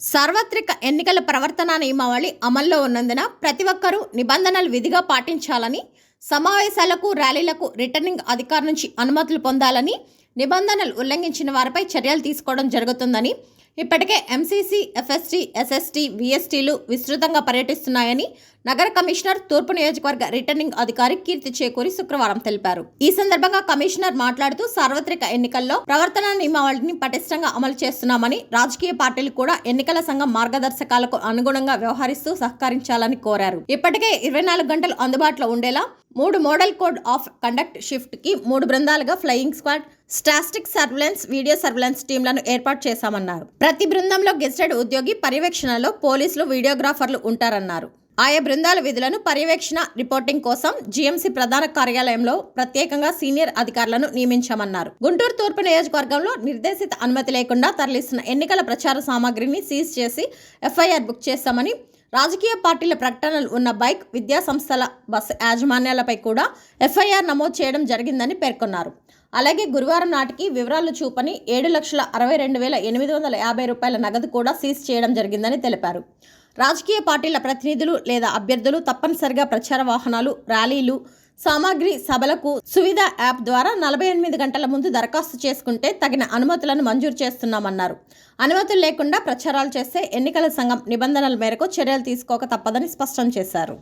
సార్వత్రిక ఎన్నికల ప్రవర్తన నియమావళి అమల్లో ఉన్నందున ప్రతి ఒక్కరూ నిబంధనలు విధిగా పాటించాలని సమావేశాలకు ర్యాలీలకు రిటర్నింగ్ అధికారి నుంచి అనుమతులు పొందాలని నిబంధనలు ఉల్లంఘించిన వారిపై చర్యలు తీసుకోవడం జరుగుతుందని ఇప్పటికే ఎంసీసీ ఎఫ్ఎస్టీ ఎస్ఎస్టీ విఎస్టీలు విస్తృతంగా పర్యటిస్తున్నాయని నగర కమిషనర్ తూర్పు నియోజకవర్గ రిటర్నింగ్ అధికారి కీర్తి చేకూరి శుక్రవారం తెలిపారు. ఈ సందర్భంగా కమిషనర్ మాట్లాడుతూ సార్వత్రిక ఎన్నికల్లో ప్రవర్తన నియమావళిని పటిష్టంగా అమలు చేస్తున్నామని రాజకీయ పార్టీలు కూడా ఎన్నికల సంఘం మార్గదర్శకాలకు అనుగుణంగా వ్యవహరిస్తూ సహకరించాలని కోరారు. ఇప్పటికే ఇరవై నాలుగు గంటలు అందుబాటులో ఉండేలా మూడు మోడల్ కోడ్ ఆఫ్ కండక్ట్ షిఫ్ట్కి మూడు బృందాలుగా flying squad static surveillance video surveillance టీంలను ఏర్పాటు చేశామన్నారు. ప్రతి బృందంలో గెస్టెడ్ ఉద్యోగి పర్యవేక్షణలో పోలీసులు వీడియోగ్రాఫర్లు ఉంటారన్నారు. ఆయా బృందాల విధులను పర్యవేక్షణ రిపోర్టింగ్ కోసం జీఎంసీ ప్రధాన కార్యాలయంలో ప్రత్యేకంగా సీనియర్ అధికారులను నియమించామన్నారు. గుంటూరు తూర్పు నియోజకవర్గంలో నిర్దేశిత అనుమతి లేకుండా తరలిస్తున్న ఎన్నికల ప్రచార సామాగ్రిని సీజ్ చేసి ఎఫ్ఐఆర్ బుక్ చేస్తామని రాజకీయ పార్టీల ప్రకటనలు ఉన్న బైక్ విద్యా సంస్థల బస్సు యాజమాన్యాలపై కూడా ఎఫ్ఐఆర్ నమోదు చేయడం జరిగిందని పేర్కొన్నారు. అలాగే గురువారం నాటికి వివరాలు చూపని ఏడు లక్షల అరవై రెండు వేల ఎనిమిది వందల యాభై రూపాయల నగదు కూడా సీజ్ చేయడం జరిగిందని తెలిపారు. రాజకీయ పార్టీల ప్రతినిధులు లేదా అభ్యర్థులు తప్పనిసరిగా ప్రచార వాహనాలు ర్యాలీలు సామాగ్రి సభలకు సువిధ యాప్ ద్వారా నలభై ఎనిమిది గంటల ముందు దరఖాస్తు చేసుకుంటే తగిన అనుమతులను మంజూరు చేస్తున్నామన్నారు. అనుమతులు లేకుండా ప్రచారాలు చేస్తే ఎన్నికల సంఘం నిబంధనల మేరకు చర్యలు తీసుకోక తప్పదని స్పష్టం చేశారు.